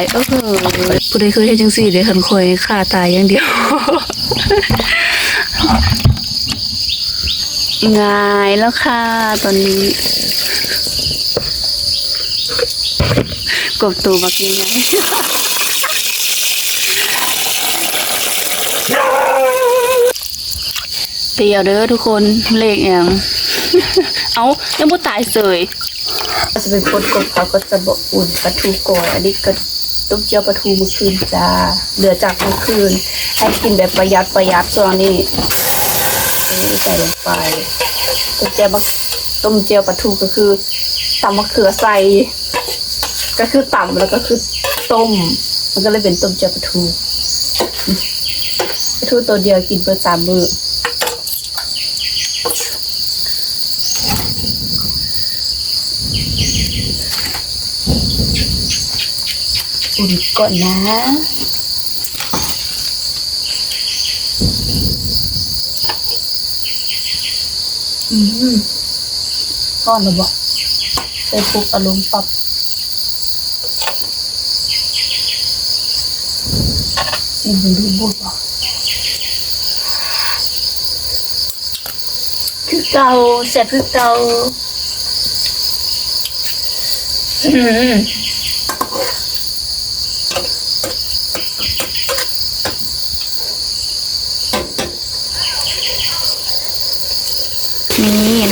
ลงไปเออผู้ใดเคยเฮ็ดจังซี่เด้คันคอยฆ่าตายอย่างเดียว ง่ายแล้วค่ะตอนนี้ กบตัวบักยังไงเตียวเด้อทุกคนเลขอย่าง เอายังบ่ตายเสยจะเป็นคนกบเขาก็จะบอกอุ่นปลาทูกอนอันนี้ก็ ต้มเจียวปลาทูเมื่อคืนจ้า เหลือจากเมื่อคืน ให้กินแบบประหยัดประหยัดส่วนนี้อันนี้ใส่ลงไปต้มเจียวต้มเจียวปลาทูก็คือตำมะเขือใส่ก็คือตำแล้วก็คือต้ม มันก็เลยเป็นต้มเจียวปลาทูปลาทูตัวเดียวกินเพื่อสามมือ อุ่นก่อนนะอืมก้อนหรือบอกใส่ปุ๊บอารมณ์ปรับซิมดูบุบบอกคือเก่าแซ่บคือเก่าอืม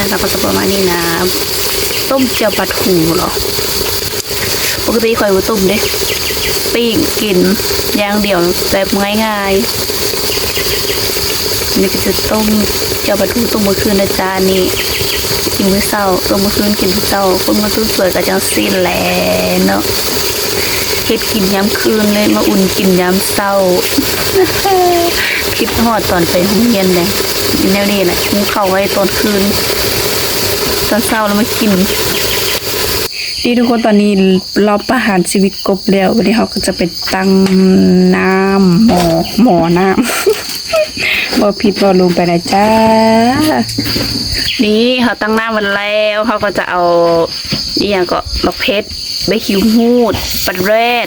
นี่นะคะก็จะประมาณนี้นะ ต้มเจียวปลาทูเหรอปกติข่อยบ่ต้มเด้ปิ้งกินย่างเดียวแบบง่ายๆนี่ก็จะต้มเจียวปลาทูต้มเมื่อคืนนะจ๊ะนี่กินมื้อเช้าต้มเมื่อคืนกินมื้อเช้าคนมาซื้อสวยก็จังซี่แหละเนาะเฮ็ดกินย้ำคืนเลยมาอุ่นกินย้ำเช้าคิดฮอดตอนไปโรงเรียนเลยแนวนี้แหละมุเข้าไว้ตอนคืน ตอนเช้าแล้วมากินดีทุกคนตอนนี้เราประหารชีวิตกบแล้ววันนี้เขาก็จะไปตั้งน้ำหมอหมอน้ำบอผิดบอลงไปนะจ้านี่เขาตั้งน้ำมันแล้วเขาก็จะเอาอย่างก็บักเพชรใบขิวหูดปลาแรด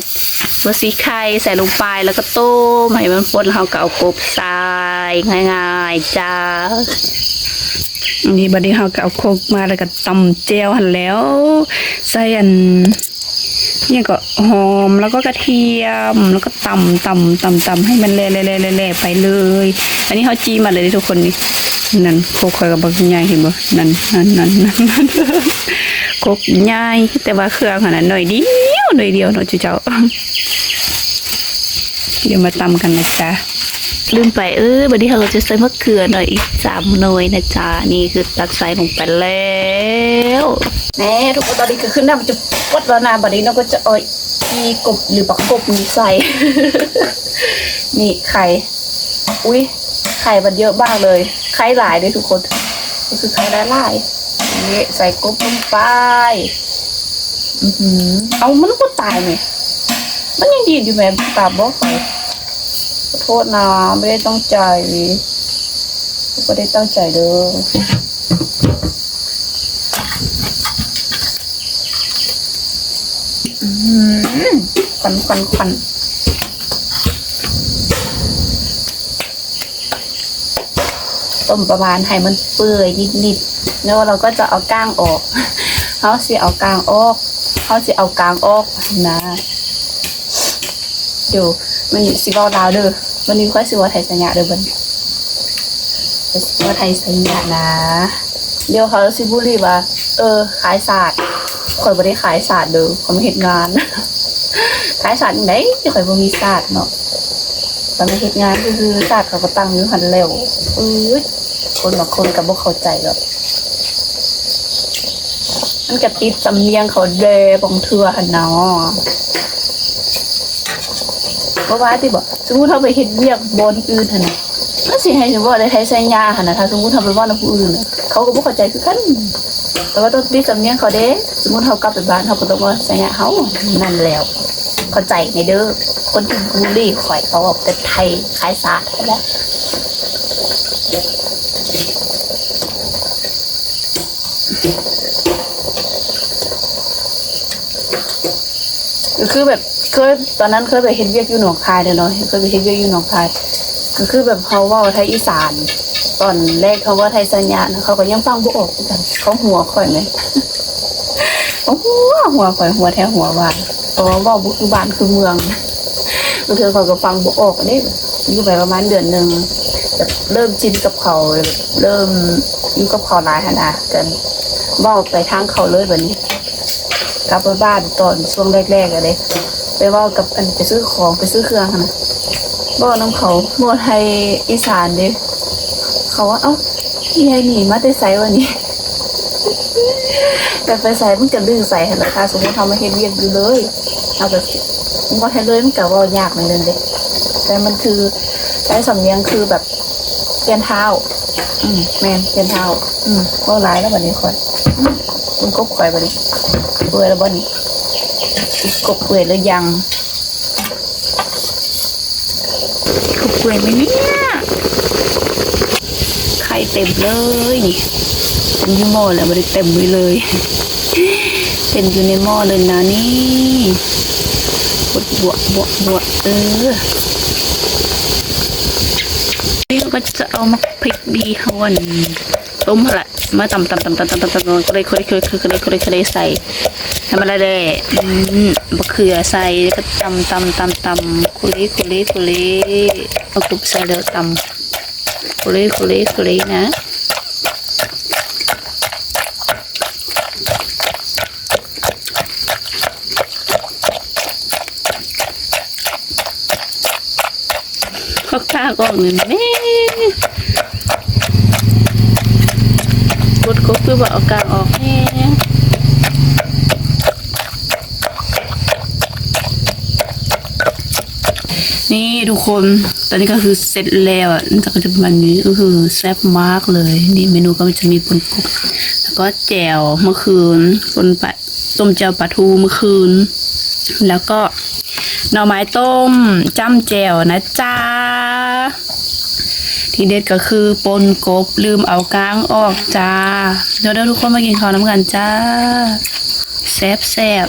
ตัวสีไข่ใส่ลงไปแล้วก็ต้มให้มันฟดแล้วเขาก็เอากบใส่ง่าย ๆ จ้า อันนี้บัดนี้เราก็เอาโคกมาแล้วก็ตำเจียวหันแล้ว ใส่อันเนี่ยก็หอมแล้วก็กระเทียมแล้วก็ตำตำตำตำให้มันเละเละเละเละเละไปเลย อันนี้เขาจีมาเลยทุกคนนี่นั่นโคกคอยกับบักใหญ่เห็นบ่นั่นนั่นนั่นนั่นนั่นโคกใหญ่แต่ว่าเครื่องขนาดหน่อยเดียวหน่อยเดียวเนาะจุเจ้าเดี๋ยวมาตำกันนะจ๊ะ ลืมไปเออบัดนี้เราจะใส่มะเขือหน่อยอีกสามหน่วยนะจ๊ะนี่คือตักใส่ลงไปแล้วแหน่ทุกคนตอนนี้ก็ขึ้นหน้ามันจะวัดแล้วนะบัดนี้เราก็จะเอาอีกบหรือปักกบนี้ใส่ นี่ไข่อุ้ยไข่มันเยอะมากเลยไข่หลายเลยทุกคน ก็คือไข่ได้หลายนี่ใส่กบลงไปอือหือเอามันก็ตายไหมมันยังดีอยู่ไหมตาบอกไป ขอโทษนะไม่ได้ต้องใจไม่ได้ตั้งใจเด้ออืมควันควันควันต้มประมาณให้มันเปื่อยนิดๆแล้วเราก็จะเอาก้างออกเขาสิเอากลางออกเขาสิเอากลางออกนะเดี๋ยว มันสิเว้าดาวเด้อวันนี้ค่อยสิว่าไทยสัญญาเด้อบันสิว่าไทยสัญญานะ เดี๋ยวเขาสิบุรีว่า เออ ขายศาสตร์ข่อยบ่ได้ขายศาสตร์เด้อข่อยไม่เฮ็ดงาน ขายศาสตร์จังไดที่ข่อยบ่มีศาสตร์เนาะตอนไม่เฮ็ดงานก็คือศาสตร์เขาก็ตั้งอยู่หันแล้วเอ้ยคนบางคนก็บ่เข้าใจหรอกมันก็ติดสำเนียงเขาเดบางเทือหันเนาะ เพราะว่าที่บอกสมมติเราไปเฮ็ดเวียกบนอื่นหันน่ะมันสิให้สมมติว่าได้ไทยใช้ยาหันนะถ้าสมมติทำไปว่าน้ำผู้อื่นน่ะเขาก็บ่เข้าใจคือกัน แต่ว่าต้องติดสำเนียงเขาเด้สมมติเขากลับไปบ้านเขาก็ต้องว่าใช้ยาเขานั่นแล้วเข้าใจในเด้อคนที่บูลลี่ข่อยเขาบอกแต่ไทยขายศาสตร์แล้วคือแบบ เคยตอนนั้นเคยไปเฮ็ดเวียกอยู่หนองคายเด้อเนาะเคยไปเฮ็ดเวียกอยู่หนองคาย ก็คือแบบเขาว่าไทยอีสาน ตอนแรกเขาว่าไทยสัญญาเขาก็ยังฟังบ่ออกเหมือกันเขาหัวข่อยไหมเขาหัวหัวข่อยหัวแท้หัววานเพราะว่าบุคือบ้านคือเมืองบางทีเขาก็ฟังบ่ออกนี่อยู่ไปประมาณเดือนหนึ่งแบบเริ่มชินกับเขาเริ่มอยู่กับเขาหลายขนาดกันเว่าไปทางเขาเลยแบบนี้กลับไปบ้านตอนช่วงแรกๆอะเลย ไปว่ากับอันไปซื้อของไปซื้อเครื่องนะบอน้ำเขาโมดไทยอีสานด้เขาว่าเอ้าพี่ยายหนีมาแต่ไสวันนี้แต่ไปใส่มันจะดื้อใส่หันราคาสมมติทำมาเฮ็ดเวียกอยู่เลยเอาแบบมันก็ให้เลยมันก็เว่ายากเหมือนเดิมเด้แต่มันคือใช้สำเนียงคือแบบเปลี่ยนเท้า อืมแมนเปลี่ยนเท้า อืมก็ร้ายแล้วแบบนี้ค่อยมันกบข่อยแบบนี้เปื่อแล้วบ่นี่ กบเปื่อยหรือยังเขาเปื่อยไหมเนี่ยไข่เต็มเลยนี่เต็มอยู่หม้อแล้วไม่ได้เต็มไว้เลยเต็มอยู่ในหม้อเลยนะนี่บดบวบวบวเออนี่เราก็จะเอามาพริกดีฮวนต้มละ มาตำตำตำตำตำตำตำก็เลยก็เลยก็เลยก็เลยก็เลยก็เลยใส่ทำอะไรเลยอืมบะเขือใส่แล้วก็ตำตำตำตำคุริคุริคุริเอากรุบใส่แล้วตำคุริคุริคุรินะก็กล้าก็เงินแม่ ก็คือว่าเอากางออกแม่นี่ทุกคนตอนนี้ก็คือเสร็จแล้วอะมันก็จะประมาณนี้ก็คือแซ่บมากเลย นี่เมนูก็จะมีปนกบแล้วก็แจ่วเมื่อคืนปนปลาต้มแจ่วปลาทูเมื่อคืน แล้วก็หน่อไม้ต้มจ้ำแจ่วนะจ้า ที่เด็ดก็คือปนกบลืมเอากลางออกจ้า เดี๋ยวเดี๋ยวทุกคนมากินข้าวน้ำกันจ้าแซ่บแซ่บ